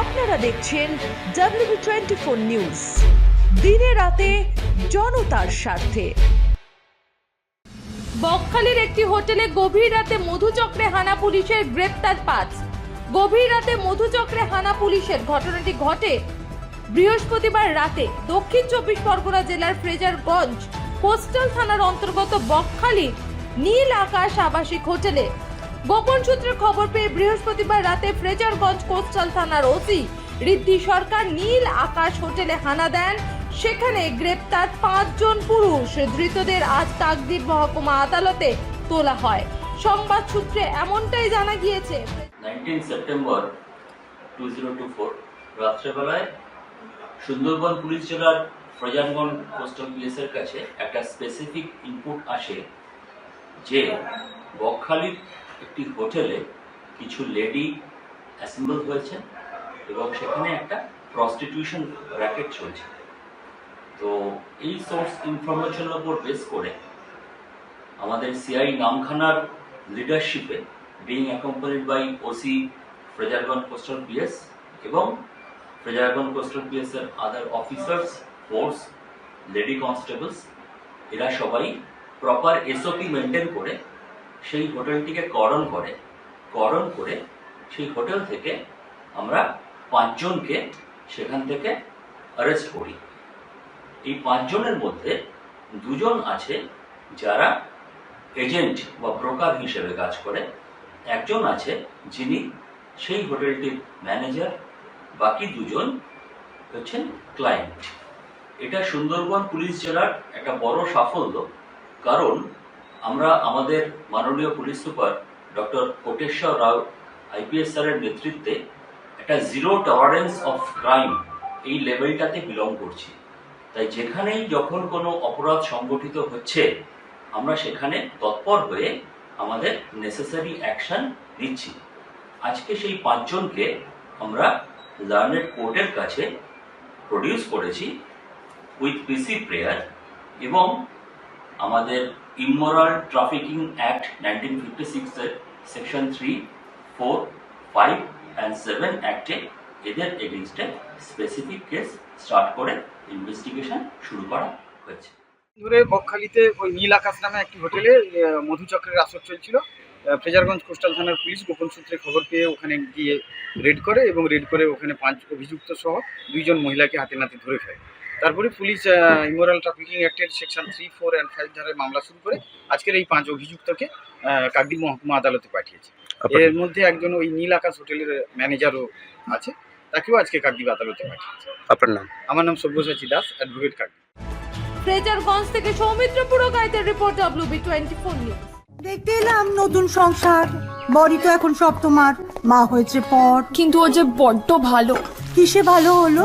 আপনারা দেখছেন W twenty four news দিনে রাতে জনতার স্বার্থে। বকখালির একটি হোটেলে গভীর রাতে মধুচক্রে হানা পুলিশের গ্রেপ্তার পাঁচ। গভীর রাতে মধুচক্রে হানা পুলিশের ঘটনাটি ঘটে বৃহস্পতিবার রাতে দক্ষিণ চব্বিশ পরগনা জেলার ফ্রেজারগঞ্জ কোস্টাল থানার অন্তর্গত বকখালি নীল আকাশ আবাসিক হোটেলে। গোপন সূত্রের খবর পেয়ে বৃহস্পতিবার রাতে ফ্রেজারগঞ্জ কোস্টাল থানার ওসি ঋদ্ধি সরকার নীল আকাশ হোটেলে হানা দেন। সেখানে গ্রেপ্তার পাঁচজন পুরুষ। ধৃতদের আজ কাকদ্বীপ মহকুমা আদালতে তোলা হয়। সংবাদ সূত্রে এমনটাই জানা গিয়েছে। Nineteen September two zero two four, রাত্রেবেলায় সুন্দরবন পুলিশ জেলার ফ্রজানগঞ্জ কোস্টাল পুলিশের কাছে একটা স্পেসিফিক ইনপুট আসে যে বকখালির একটি হোটেলে কিছু লেডি অ্যাসেম্বল হয়েছে এবং সেখানে একটা প্রস্টিটিউশন র্যাকেট চলছে। তো এই সোর্স ইনফরমেশনের ওপর বেস করে আমাদের সিআই নামখানার লিডারশিপে being accompanied by OC Fraserganj coastal PS এবং ফ্রেজারগঞ্জ কোস্টাল পিএস এর other officers force lady constables এরা সবাই প্রপার এসওপি মেনটেন করে সেই হোটেলটিকে করণ করে করণ করে সেই হোটেল থেকে আমরা পাঁচজনকে সেখান থেকে অ্যারেস্ট করি। এই পাঁচজনের মধ্যে দুজন আছে যারা এজেন্ট বা ব্রোকার হিসেবে কাজ করে, একজন আছে যিনি সেই হোটেলটির ম্যানেজার বাকি দুজন হচ্ছেন ক্লায়েন্ট এটা সুন্দরবন পুলিশ জেলার একটা বড় সাফল্য, কারণ আমরা আমাদের মাননীয় police super doctor Koteswar Rao, IPS স্যারের নেতৃত্বে একটা জিরো টলারেন্স অফ ক্রাইম এই লেভেলটাতে বিলং করছি। তাই যেখানেই যখন কোনো অপরাধ সংগঠিত হচ্ছে, আমরা সেখানে তৎপর হয়ে আমাদের নেসেসারি অ্যাকশন নিচ্ছি। আজকে সেই পাঁচজনকে আমরা লার্নেড কোর্টের কাছে প্রডিউস করেছি উইথ পিসি প্রেয়ার এবং আমাদের immoral trafficking act nineteen fifty সিক্সের section three four five and seven অ্যাক্টে এদের এগেনস্টে স্পেসিফিক কেস স্টার্ট করে ইনভেস্টিগেশন শুরু করা হয়েছে। ধরে বকখালিতে ওই নীল আকাশ নামে একটি হোটেলে মধুচক্রের আসর চলছিল। ফ্রেজারগঞ্জ কোস্টাল থানার পুলিশ গোপন সূত্রে খবর পেয়ে ওখানে গিয়ে রেড করে এবং রেড করে ওখানে পাঁচ অভিযুক্ত সহ দুইজন মহিলাকে হাতে নাতে ধরে ফেলে। তারপরে police immoral trafficking অ্যাক্টের section three four and five ধারায় মামলা শুরু করে আজকের এই পাঁচ অভিযুক্তকে কাকদ্বীপ মহকুমা আদালতে পাঠিয়েছে। এর মধ্যে একজন ওই নীল আকাশ হোটেলের ম্যানেজারও আছে তাকেও আজকে কাকদ্বীপ আদালতে পাঠিয়েছে। আপনার নাম? আমার নাম সব্যসাচী দাস অ্যাডভোকেট কাকদ্বীপ। ফ্রেজারগঞ্জ থেকে Soumitra পুরকাইতের report WB twenty four news দেখতে এলাম নতুন সংসার। বড়ি তো এখন সব তোমার। মা হয়েছে পর। কিন্তু ও যে বড্ড ভালো। কিসে ভালো হলো?